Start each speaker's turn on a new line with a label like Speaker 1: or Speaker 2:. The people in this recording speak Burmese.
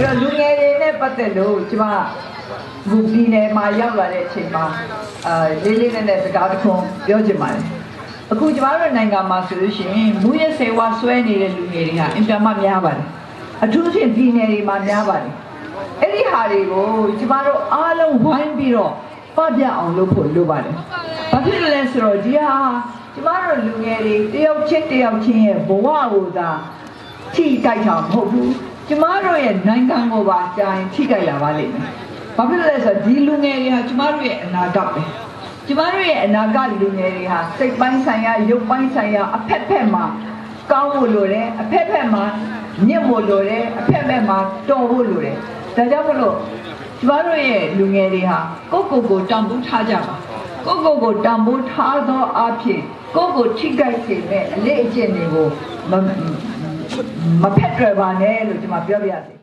Speaker 1: ဒီတော့လူငယ်တွေနဲ့ပတ်သက်လို့ကျမဘူပြည်နယ်မှာရောက်လာတဲ့အချိန်မှာအာလေးလေးနက်နက်စကားတစ်ခုပြောချင်ပါတယ်အခုကျမတို့နိုင်ငံမှာဆိုလို့ရှိရင်မူရစေဝါဆွဲနေတဲ့လူငယ်တွေဟာအင်တာမများပါတယ်အထူးသဖြင့်ပြည်နယ်တွေမှာများပါတယ်အဲ့ဒီဟာတွေကိုကျမတို့အားလုံးဝိုင်းပြီးတော့ပပြအောင်လုပ်ဖို့လိုပါတယ်ဘာဖြစ်လို့လဲဆိုတော့ဒီဟာကျမတို့လူငယ်တွေတယောက်ချင်းတယောက်ချင်းရဲ့ဘဝကိုသာထိကြိုက်တာမဟုတ်ဘူး ကျမတို့ရဲ့နိုင်ငံကိုပါကြာရင်ထိကြိုက်လာပါလိမ့်မယ်။ဘာဖြစ်လို့လဲဆိုတော့ဒီလူငယ်တွေဟာကျမတို့ရဲ့အနာဂတ်ပဲ။ကျမတို့ရဲ့အနာဂတ်လူငယ်တွေဟာစိတ်ပိုင်းဆိုင်ရာရုပ်ပိုင်းဆိုင်ရာအဖက်ဖက်မှာကောင်းဖို့လိုတယ်အဖက်ဖက်မှာညစ်ဖို့လိုတယ်အဖက်ဖက်မှာတော်ဖို့လိုတယ်။ဒါကြောင့်မလို့ကျမတို့ရဲ့လူငယ်တွေဟာကိုယ့်ကိုယ်ကိုတန်ဖိုးထားကြပါ။ကိုယ့်ကိုယ်ကိုတန်ဖိုးထားသောအဖြစ်ကိုယ့်ကိုထိကြိုက်စေမဲ့အလေးအကျင့်တွေကိုမ မဖက်တွယ်ပါနဲ့လို့ကျွန်မပြောပြရစီ